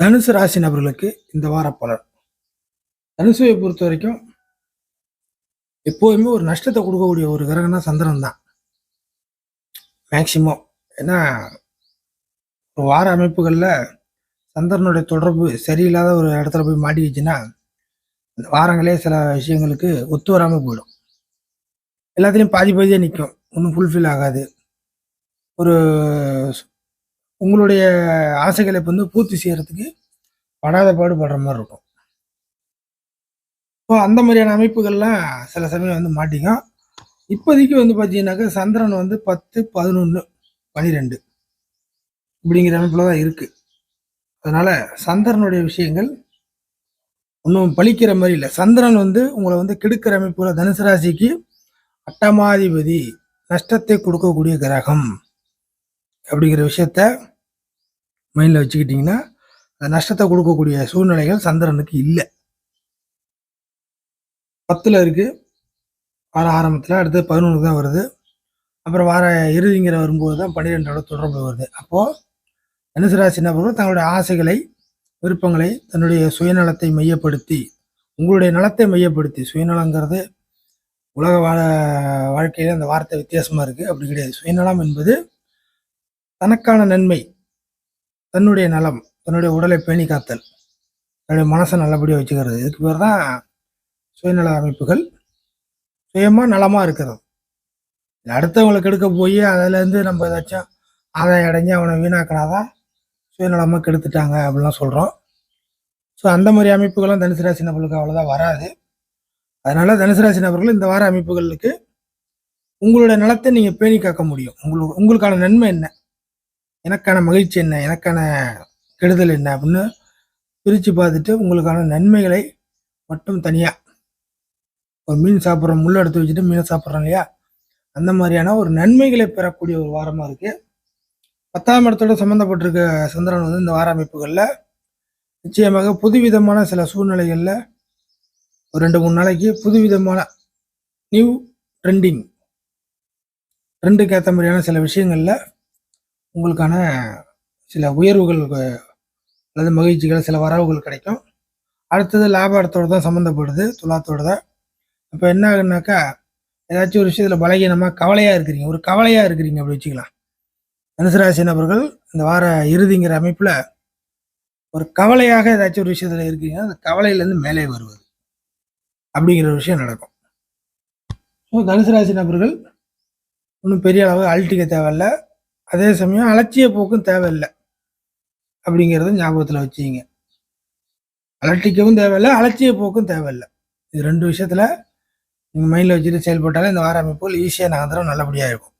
தனுசு ராசி நபர்களுக்கு இந்த வார பலன். தனுசுவை பொறுத்த வரைக்கும் எப்போதுமே ஒரு நஷ்டத்தை கொடுக்கக்கூடிய ஒரு கிரகம்னா சந்திரன் தான். மேக்சிமம் ஏன்னா ஒரு வார அமைப்புகளில் சந்திரனுடைய தொடர்பு சரியில்லாத ஒரு இடத்துல போய் மாட்டிக்கிச்சுன்னா அந்த வாரங்களே சில விஷயங்களுக்கு ஒத்து வராமல் போயிடும். எல்லாத்துலேயும் பாதி பாதியாக நிற்கும் ஒன்றும் ஃபுல்ஃபில் ஆகாது. ஒரு உங்களுடைய ஆசைகளை வந்து பூர்த்தி செய்யறதுக்கு படாத பாடுபடுற மாதிரி இருக்கும். இப்போ அந்த மாதிரியான அமைப்புகள்லாம் சில சமயம் வந்து மாட்டிக்கும். இப்போதைக்கு வந்து பார்த்தீங்கன்னாக்கா சந்திரன் வந்து பத்து பதினொன்று பனிரெண்டு இப்படிங்கிற அமைப்பில் தான் இருக்குது அதனால் சந்திரனுடைய விஷயங்கள் ஒன்றும் பழிக்கிற மாதிரி இல்லை. சந்திரன் வந்து உங்களை வந்து கெடுக்கிற அமைப்புல தனுசு ராசிக்கு அட்டமாதிபதி நஷ்டத்தை கொடுக்கக்கூடிய கிரகம். அப்படிங்கிற விஷயத்த மைண்டில் வச்சுக்கிட்டிங்கன்னா அந்த நஷ்டத்தை கொடுக்கக்கூடிய சூழ்நிலைகள் சந்திரனுக்கு இல்லை. பத்தில் இருக்குது வார ஆரம்பத்தில் அடுத்து பதினொன்று தான் வருது. அப்புறம் வார இறுதிங்கிற வரும்போது தான் பன்னிரெண்டோட தொடர்பு வருது. அப்போது தனுசு ராசி நபர்கள் தங்களுடைய ஆசைகளை விருப்பங்களை தன்னுடைய சுயநலத்தை மையப்படுத்தி உங்களுடைய நலத்தை மையப்படுத்தி சுயநலங்கிறது உலக வாழ வாழ்க்கையில் அந்த வார்த்தை வித்தியாசமாக இருக்குது அப்படி கிடையாது. சுயநலம் என்பது தனக்கான நன்மை தன்னுடைய நலம் தன்னுடைய உடலை பேணி காத்தல் தன்னுடைய மனசை நல்லபடியாக வச்சுக்கிறது. இதுக்கு பேர் தான் சுயநல அமைப்புகள். சுயமாக நலமாக இருக்கிறது. அடுத்தவங்களை கெடுக்க போய் அதிலேருந்து நம்ம ஏதாச்சும் ஆதாயம் அடைஞ்சு அவனை வீணாக்கினாதான் சுயநலமாக கெடுத்துட்டாங்க அப்படிலாம் சொல்கிறோம் ஸோ அந்த மாதிரி அமைப்புகளும் தனுசு ராசி நபர்களுக்கு அவ்வளோதான் வராது. அதனால தனுசு ராசி நபர்கள் இந்த வார அமைப்புகளுக்கு உங்களுடைய நலத்தை நீங்கள் பேணி காக்க முடியும். உங்களுக்கு உங்களுக்கான நன்மை என்ன? எனக்கான மகிழ்ச்சி என்ன? எனக்கான கெடுதல் என்ன? அப்படின்னு பிரித்து பார்த்துட்டு உங்களுக்கான நன்மைகளை மட்டும் தனியாக ஒரு மீன் சாப்பிட்றோம் முள் எடுத்து வச்சுட்டு மீனை சாப்பிட்றோம் இல்லையா? அந்த மாதிரியான ஒரு நன்மைகளை பெறக்கூடிய ஒரு வாரமாக இருக்குது பத்தாம் இடத்தோட சம்மந்தப்பட்டிருக்க சந்திரன் வந்து இந்த வார அமைப்புகளில் நிச்சயமாக புதுவிதமான சில சூழ்நிலைகளில் ஒரு ரெண்டு மூணு நாளைக்கு புதுவிதமான நியூ ட்ரெண்டிங் ட்ரெண்டுக்கு ஏற்ற மாதிரியான சில விஷயங்களில் உங்களுக்கான சில உயர்வுகள் அல்லது மகிழ்ச்சிகள் சில வரவுகள் கிடைக்கும். அடுத்தது லாபாரத்தோடு தான் சம்மந்தப்படுது துலாத்தோடு தான். இப்போ என்ன ஆகுனாக்கா ஏதாச்சும் ஒரு விஷயத்தில் பலகீனமாக கவலையாக இருக்கிறீங்க ஒரு கவலையாக இருக்கிறீங்க அப்படி வச்சுக்கலாம். தனுசுராசி நபர்கள் இந்த வார இறுதிங்கிற அமைப்பில் ஒரு கவலையாக ஏதாச்சும் ஒரு விஷயத்தில் இருக்கீங்க அந்த கவலையிலேருந்து மேலே வருவது. அப்படிங்கிற ஒரு விஷயம் நடக்கும். ஸோ தனுசு ராசி நபர்கள் ஒன்றும் பெரிய அளவு அழட்டிக்க தேவையில்ல. அதே சமயம் அலட்சிய போக்கும் தேவையில்லை அப்படிங்கிறத ஞாபகத்தில் வச்சுக்கிங்க. அலட்டிக்கவும் தேவையில்லை அலட்சிய போக்கும் தேவையில்லை. இது ரெண்டு விஷயத்தில் நீங்கள் மைண்டில் வச்சுட்டு செயல்பட்டாலே இந்த வார அமைப்புகள் ஈஸியாக நகர்ந்துடும் நல்லபடியாக இருக்கும்.